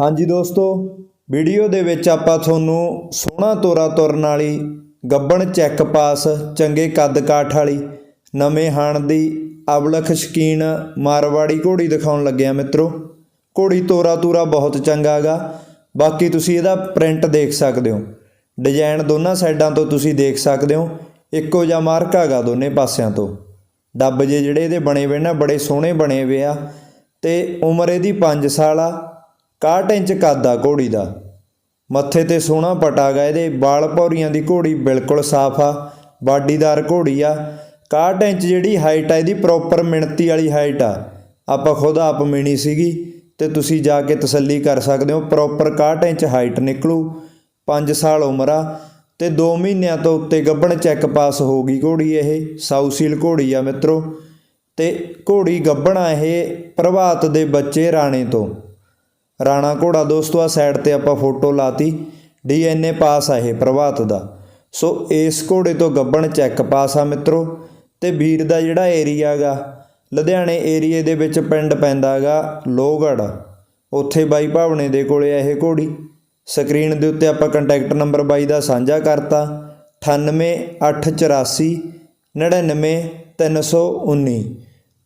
ਹਾਂਜੀ ਦੋਸਤੋ, ਵੀਡੀਓ ਦੇ ਵਿੱਚ ਆਪਾਂ ਤੁਹਾਨੂੰ ਸੋਹਣਾ ਤੋਰਾ ਤੁਰਨ ਵਾਲੀ ਗੱਬਣ ਚੈੱਕ ਪਾਸ, ਚੰਗੇ ਕੱਦ ਕਾਠ ਵਾਲੀ, ਨਵੇਂ ਹਾਣ ਦੀ ਅਬਲਖ ਸ਼ਕੀਨ ਮਾਰਵਾੜੀ ਘੋੜੀ ਦਿਖਾਉਣ ਲੱਗਿਆ ਮਿੱਤਰੋ। ਘੋੜੀ ਤੋਰਾ ਤੂਰਾ ਬਹੁਤ ਚੰਗਾ ਹੈਗਾ। ਬਾਕੀ ਤੁਸੀਂ ਇਹਦਾ ਪ੍ਰਿੰਟ ਦੇਖ ਸਕਦੇ ਹੋ। ਡਿਜ਼ਾਈਨ ਦੋਨਾਂ ਸਾਈਡਾਂ ਤੋਂ ਤੁਸੀਂ ਦੇਖ ਸਕਦੇ ਹੋ। ਇੱਕੋ ਜਿਹਾ ਮਾਰਕ ਹੈਗਾ ਦੋਨੇ ਪਾਸਿਆਂ ਤੋਂ। ਡੱਬ ਜੇ ਜਿਹੜੇ ਇਹਦੇ ਬਣੇ ਹੋਏ ਨਾ ਬੜੇ ਸੋਹਣੇ ਬਣੇ ਹੋਏ ਆ। ਤੇ ਉਮਰ ਇਹਦੀ 5 ਸਾਲ ਆ। 61 ਇੰਚ ਕੱਦ ਆ ਘੋੜੀ ਦਾ। ਮੱਥੇ ਤੇ ਸੋਹਣਾ ਪਟਾ ਗਾ ਇਹਦੇ। ਵਾਲ ਭੌਰੀਆਂ ਦੀ ਘੋੜੀ ਬਿਲਕੁਲ ਸਾਫ਼ ਆ। ਬਾਡੀਦਾਰ ਘੋੜੀ ਆ। 61 ਇੰਚ ਜਿਹੜੀ ਹਾਈਟ ਆ, ਇਹਦੀ ਪ੍ਰੋਪਰ ਮਿਣਤੀ ਵਾਲੀ ਹਾਈਟ ਆ। ਆਪਾਂ ਖੁਦ ਆਪ ਮਿਣੀ ਸੀਗੀ ਤੇ ਤੁਸੀਂ ਜਾ ਕੇ ਤਸੱਲੀ ਕਰ ਸਕਦੇ ਹੋ। Proper 61 inch height ਨਿਕਲੂ। 5 ਸਾਲ ਉਮਰ ਆ ਤੇ 2 ਮਹੀਨਿਆਂ ਤੋਂ ਉੱਤੇ ਗੱਭਣ ਚੈੱਕ ਪਾਸ ਹੋ ਗਈ ਘੋੜੀ ਇਹ। ਸਾਊਸੀਲ ਘੋੜੀ ਆ ਮਿੱਤਰੋ। ਤੇ ਘੋੜੀ ਗੱਭਣਾ ਇਹ ਪ੍ਰਭਾਤ ਦੇ ਬੱਚੇ ਰਾਣੇ ਤੋਂ। ਰਾਣਾ ਘੋੜਾ ਦੋਸਤੋ ਆ ਸਾਈਡ ਤੇ ਆਪਾਂ ਫੋਟੋ ਲਾਤੀ। ਡੀਐਨਏ ਪਾਸ ਆ ਇਹ ਪ੍ਰਭਾਤ ਦਾ। ਸੋ ਇਸ ਘੋੜੇ ਤੋਂ ਗੱਬਣ ਚੈੱਕ ਪਾਸ ਆ ਮਿੱਤਰੋ। ਤੇ ਵੀਰ ਦਾ ਜਿਹੜਾ ਏਰੀਆ ਗਾ, ਲੁਧਿਆਣੇ ਏਰੀਏ ਦੇ ਵਿੱਚ ਪਿੰਡ ਪੈਂਦਾ ਹੈਗਾ ਲੋਹਗੜ੍ਹ। ਉੱਥੇ ਬਾਈ ਭਾਵਨੇ ਦੇ ਕੋਲੇ ਆ ਇਹ ਘੋੜੀ। ਸਕਰੀਨ ਦੇ ਉੱਤੇ ਆਪਾਂ ਕੰਟੈਕਟ ਨੰਬਰ ਬਾਈ ਦਾ ਸਾਂਝਾ ਕਰਤਾ। 98884 99319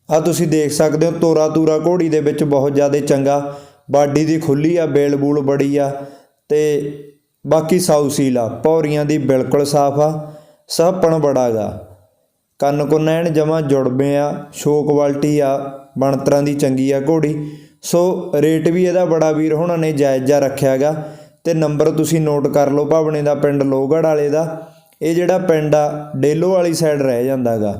ਆ ਤੁਸੀਂ ਦੇਖ ਸਕਦੇ ਹੋ ਤੋਰਾ ਤੂਰਾ ਘੋੜੀ ਦੇ ਵਿੱਚ ਬਹੁਤ ਜ਼ਿਆਦਾ ਚੰਗਾ ਬਾਡੀ ਦੀ ਖੁੱਲੀ ਆ, ਬੇਲ ਬੂਲ ਬੜੀ ਆ ਤੇ ਬਾਕੀ ਸਾਊ ਸੀਲ ਆ, ਪੌਰੀਆਂ ਦੀ ਬਿਲਕੁਲ ਸਾਫ਼ ਆ ਸਾਹਪਣ ਬੜਾਗਾ ਕੰਨ ਕੁੰਨ ਐਨ ਜਮਾ ਜੁੜਵੇਂ ਆ ਸ਼ੋ ਕੁਆਲਿਟੀ ਆ, ਬਣਤਰਾਂ ਦੀ ਚੰਗੀ ਆ ਘੋੜੀ। ਸੋ ਰੇਟ ਵੀ ਇਹਦਾ ਬੜਾ ਵੀਰ ਹੋਣਾ ਨੇ ਜਾਇਜ਼ ਜਾ ਰੱਖਿਆਗਾ ਤੇ ਨੰਬਰ ਤੁਸੀਂ ਨੋਟ ਕਰ ਲਓ, ਭਾਵਨੇ ਦਾ ਪਿੰਡ ਲੋਹਗੜ੍ਹ ਵਾਲੇ ਦਾ। ਇਹ ਜਿਹੜਾ ਪਿੰਡ ਆ, ਡੇਲੋ ਵਾਲੀ ਸਾਈਡ ਰਹਿ ਜਾਂਦਾਗਾ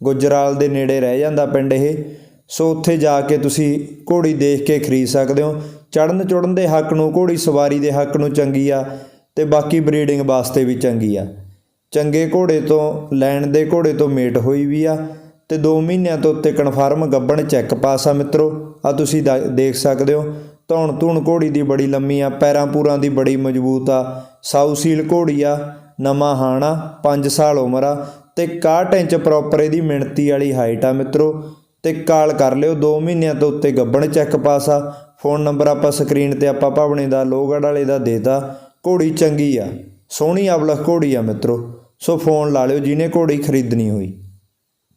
ਗੁਜਰਾਲ ਦੇ ਨੇੜੇ ਰਹਿ ਜਾਂਦਾ ਪਿੰਡ ਇਹ। ਸੋ ਉੱਥੇ ਜਾ ਕੇ ਤੁਸੀਂ ਘੋੜੀ ਦੇਖ ਕੇ ਖਰੀਦ ਸਕਦੇ ਹੋ। ਚੜਨ ਚੁੜਨ ਦੇ ਹੱਕ ਨੂੰ, ਘੋੜੀ ਸਵਾਰੀ ਦੇ ਹੱਕ ਨੂੰ ਚੰਗੀ ਆ ਤੇ ਬਾਕੀ ਬਰੀਡਿੰਗ ਵਾਸਤੇ ਵੀ ਚੰਗੀ ਆ। ਚੰਗੇ ਘੋੜੇ ਤੋਂ, ਲੈਣ ਦੇ ਘੋੜੇ ਤੋਂ ਮੇਟ ਹੋਈ ਵੀ ਆ ਤੇ 2 ਮਹੀਨਿਆਂ ਤੋਂ ਉੱਤੇ ਕਨਫਰਮ ਗੱਬਣ ਚੈੱਕ ਪਾਸ ਆ ਮਿੱਤਰੋ। ਆ ਤੁਸੀਂ ਦਾ- ਦੇਖ ਸਕਦੇ ਹੋ। ਧੌਣ ਧੂਣ ਘੋੜੀ ਦੀ ਬੜੀ ਲੰਮੀ ਆ, ਪੈਰਾਂ ਪੂਰਾਂ ਦੀ ਬੜੀ ਮਜ਼ਬੂਤ ਆ। ਸਾਊ ਸੀਲ ਘੋੜੀ ਆ, ਨਵਾਂ ਹਾਣਾ 5 ਸਾਲ ਉਮਰ ਆ ਤੇ 61 ਇੰਚ ਪ੍ਰੋਪਰ ਇਹਦੀ ਮਿਣਤੀ ਵਾਲੀ ਹਾਈਟ ਆ ਮਿੱਤਰੋ। ਤੇ ਕਾਲ ਕਰ ਲਿਓ। 2 ਮਹੀਨਿਆਂ ਤੋਂ ਉੱਤੇ ਗੱਬਣ ਚੈੱਕ ਪਾਸ ਆ। ਫੋਨ ਨੰਬਰ ਆਪਾਂ ਸਕਰੀਨ ਤੇ ਆਪਾਂ ਭਾਵਨੇ ਦਾ, ਲੋਹਗੜ੍ਹ ਵਾਲੇ ਦਾ ਦੇਤਾ ਘੋੜੀ ਚੰਗੀ ਆ। ਸੋਹਣੀ ਅਵਲਖ ਘੋੜੀ ਆ ਮਿੱਤਰੋ। ਸੋ ਫੋਨ ਲਾ ਲਿਓ, ਜਿਹਨੇ ਘੋੜੀ ਖਰੀਦਣੀ ਹੋਈ।